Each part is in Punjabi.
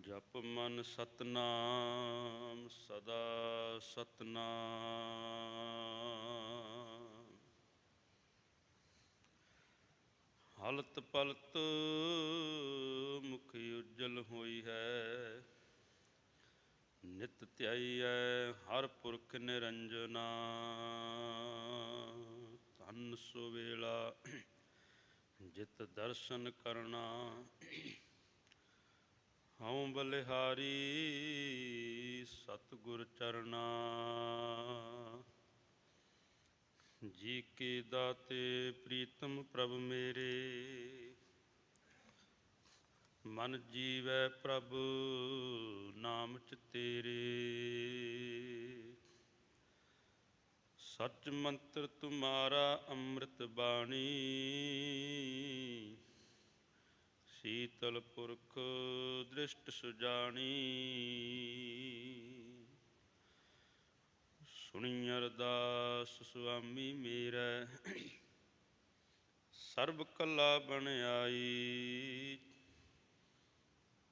ਜਪ ਮਨ ਸਤਨਾਮ, ਸਦਾ ਸਤਨਾਮ। ਹਲਤ ਪਲਤ ਮੁਖ ਉਜਲ ਹੋਈ ਹੈ। ਨਿਤ ਹੈ ਹਰ ਪੁਰਖ ਨਿਰੰਜਨਾ। ਧੰਨ ਸੋ ਵੇਲਾ ਜਿਤ ਦਰਸ਼ਨ ਕਰਨਾ। ਹਉ ਬਲਿਹਾਰੀ ਸਤਿਗੁਰ ਚਰਨਾ। ਜੀ ਕੇ ਦਾਤੇ, ਪ੍ਰੀਤਮ ਪ੍ਰਭ ਮੇਰੇ। ਮਨ ਜੀਵੈ ਪ੍ਰਭ, ਨਾਮ ਚ ਤੇਰੇ। ਸਚ ਮੰਤਰ ਤੁਮਾਰਾ ਅੰਮ੍ਰਿਤ ਬਾਣੀ। ਸੀਤਲ ਪੁਰਖ ਦ੍ਰਿਸ਼ਟ ਸੁਜਾਣੀ। ਸੁਣੀ ਅਰਦਾਸ ਸੁਆਮੀ ਮੇਰਾ, ਸਰਬ ਕਲਾ ਬਣ ਆਈ।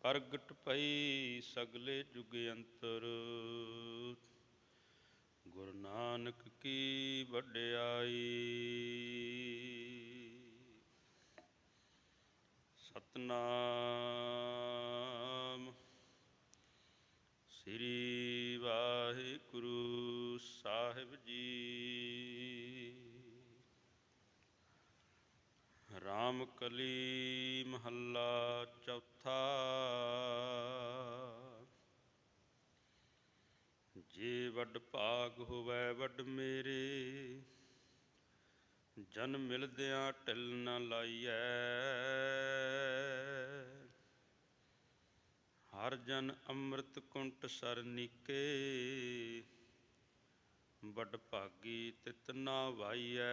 ਪ੍ਰਗਟ ਪਈ ਸਗਲੇ ਜੁਗ ਅੰਤਰ। ਗੁਰੂ ਨਾਨਕ ਕੀ ਵਡਿਆਈ ਸਤਨਾਮ ਸ੍ਰੀ ਵਾਹਿਗੁਰੂ ਸਾਹਿਬ ਜੀ। ਰਾਮ ਕਲੀ ਮਹੱਲਾ ਚੌਥਾ। ਜੇ ਵੱਡ ਭਾਗ ਹੋਵੇ ਵੱਡ ਮੇਰੇ ਜਨ ਮਿਲਦਿਆਂ ਢਿਲ ਨਾ ਲਾਈਐ। ਹਰ ਜਨ ਅੰਮ੍ਰਿਤ ਕੁੰਟ ਸਰਨੀਕੇ ਵੱਡ ਭਾਗੀ ਤਿਤ ਨਾ ਵਾਈਐ।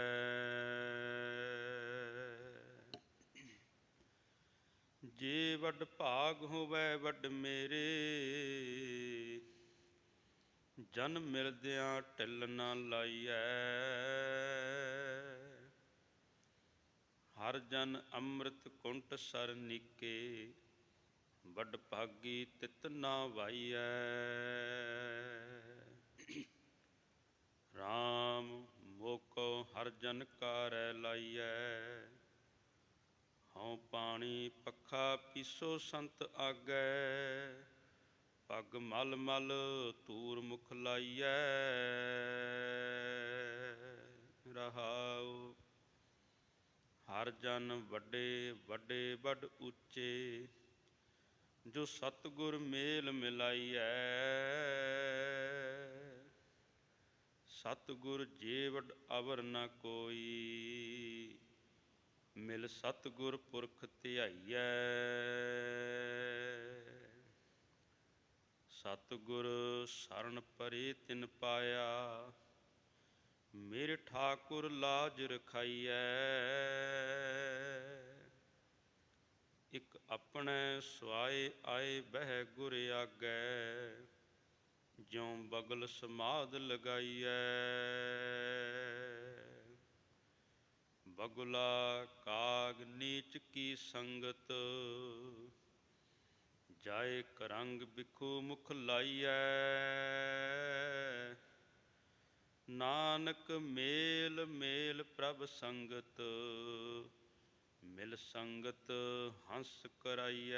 ਜੇ ਵੱਡ ਭਾਗ ਹੋਵੇ ਵੱਡ ਮੇਰੇ, ਜਨ ਮਿਲਦਿਆਂ ਢਿੱਲ ਨਾ ਲਾਈਐ। ਹਰ ਜਨ ਅੰਮ੍ਰਿਤ ਕੁੰਟ ਸਰਨੀਕੇ ਵੱਡ ਭਾਗੀ ਤਿਤ ਨਾ ਵਾਈਐ। RAM ਮੋਕੋ ਹਰ ਜਨ ਕਾਰੈ ਲਾਈਐ। ਹਉ ਪਾਣੀ ਪੱਖਾ ਪੀਸੋ ਸੰਤ ਆਗੈ। ਪੱਗ ਮਲ ਮਲ ਤੂਰ ਮੁਖ ਲਾਈਐ। ਰਹਾਉ ਹਰ ਜਨ ਵੱਡੇ ਵੱਡੇ ਵੱਡ ਉੱਚੇ, ਜੋ ਸਤਗੁਰ ਮੇਲ ਮਿਲਾਈਐ। ਸਤਿਗੁਰ ਜੀਵੜ ਅਵਰ ਨ ਕੋਈ, ਮਿਲ ਸਤਿਗੁਰ ਪੁਰਖ ਧਿਆਈਐ। ਸਤਿਗੁਰ ਸ਼ਰਨ ਪਰੇ ਤਿਨ ਪਾਇਆ ਮੇਰੇ ਠਾਕੁਰ ਲਾਜ ਰਖਾਈਐ। ਇਕ ਆਪਣੇ ਸਵਾਏ ਆਏ ਬਹਿ ਗੁਰ ਆਗੈ, ਜਿਉ ਬਗਲ ਸਮਾਦ ਲਗਾਈਐ। ਬਗੁਲਾ ਕਾਗ ਨੀਚ ਕੀ ਸੰਗਤ, ਜਾਏ ਕਰੰਗ ਬਿਖੂ ਮੁਖ ਲਾਈਐ। ਨਾਨਕ ਮੇਲ ਮੇਲ ਪ੍ਰਭ ਸੰਗਤ, ਮਿਲ ਸੰਗਤ ਹੰਸ ਕਰਾਈਐ।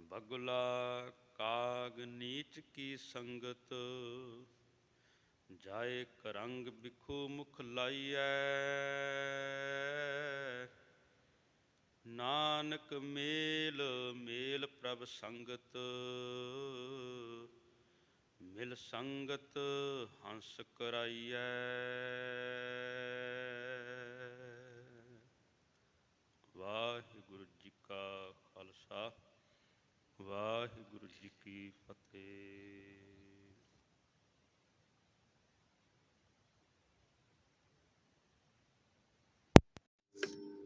ਬਗੁਲਾ ਕਾਗ ਨੀਚ ਕੀ ਸੰਗਤ, ਜਾਏ ਕਰੰਗ ਬਿਖੂ ਮੁਖ ਲਾਈਐ। ਨਾਨਕ ਮੇਲ ਮੇਲ ਪ੍ਰਭ ਸੰਗਤ। ਮਿਲ ਸੰਗਤ ਹੰਸ ਕਰਾਈਐ। ਵਾਹਿਗੁਰੂ ਜੀ ਕਾ ਖਾਲਸਾ, ਵਾਹਿਗੁਰੂ ਜੀ ਕੀ ਫਤਿਹ।